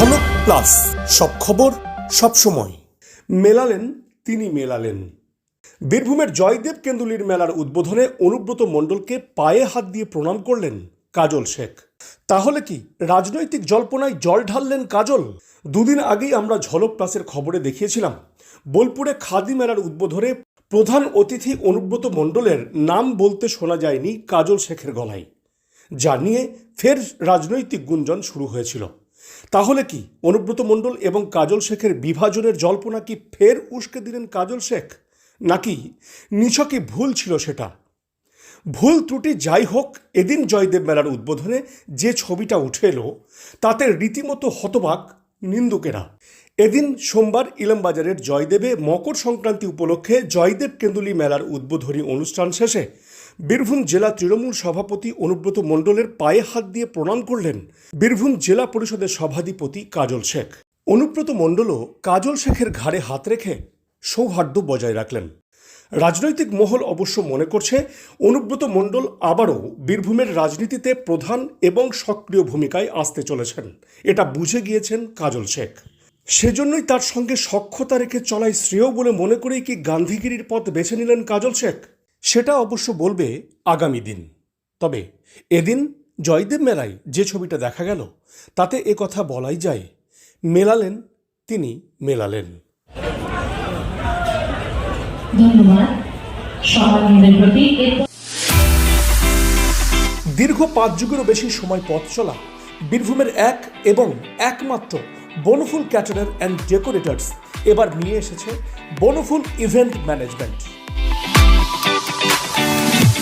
ঝলক প্লাস সব খবর, সব সময়। মেলালেন, তিনি মেলালেন। বীরভূমের জয়দেব কেন্দুলির মেলার উদ্বোধনে অনুব্রত মণ্ডলকে পায়ে হাত দিয়ে প্রণাম করলেন কাজল শেখ। তাহলে কি রাজনৈতিক জল্পনায় জল ঢাললেন কাজল? দুদিন আগেই আমরা ঝলক প্লাসের খবরে দেখিয়েছিলাম, বোলপুরে খাদি মেলার উদ্বোধনে প্রধান অতিথি অনুব্রত মণ্ডলের নাম বলতে শোনা যায়নি কাজল শেখের গলায়। যা নিয়ে ফের রাজনৈতিক গুঞ্জন শুরু হয়েছিল। তাহলে কি অনুব্রত মণ্ডল এবং কাজল শেখের বিভাজনের জল্পনা কি ফের উস্কে দিলেন কাজল শেখ? নাকি নিছকই ভুল ছিল সেটা? ভুল ত্রুটি যাই হোক, এদিন জয়দেব মেলার উদ্বোধনে যে ছবিটা উঠে এলো, তাতে রীতিমতো হতবাক নিন্দুকেরা। এদিন সোমবার ইলামবাজারের জয়দেবে মকর সংক্রান্তি উপলক্ষে জয়দেব কেন্দুলি মেলার উদ্বোধনী অনুষ্ঠান শেষে বীরভূম জেলা তৃণমূল সভাপতি অনুব্রত মণ্ডলের পায়ে হাত দিয়ে প্রণাম করলেন বীরভূম জেলা পরিষদের সভাধিপতি কাজল শেখ। অনুব্রত মণ্ডলও কাজল শেখের ঘাড়ে হাত রেখে সৌহার্দ্য বজায় রাখলেন। রাজনৈতিক মহল অবশ্য মনে করছে, অনুব্রত মণ্ডল আবারও বীরভূমের রাজনীতিতে প্রধান এবং সক্রিয় ভূমিকায় আসতে চলেছেন। এটা বুঝে গিয়েছেন কাজল শেখ। সেজন্যই তার সঙ্গে সক্ষতা রেখে চলাই শ্রেয় বলে মনে করেই কি গান্ধীগিরির পথ বেছে নিলেন কাজল শেখ? সেটা অবশ্য বলবে আগামী দিন। তবে এদিন জয়দেব মেলায় যে ছবিটা দেখা গেল তাতে এ কথা বলাই যায় মেলালেন তিনি মেলালেন। দীর্ঘ পাঁচ যুগেরও বেশি সময় পথ চলা বীরভূমের এক এবং একমাত্র বনফুল ক্যাটারার অ্যান্ড ডেকোরেটার্স এবার নিয়ে এসেছে বনফুল ইভেন্ট ম্যানেজমেন্ট।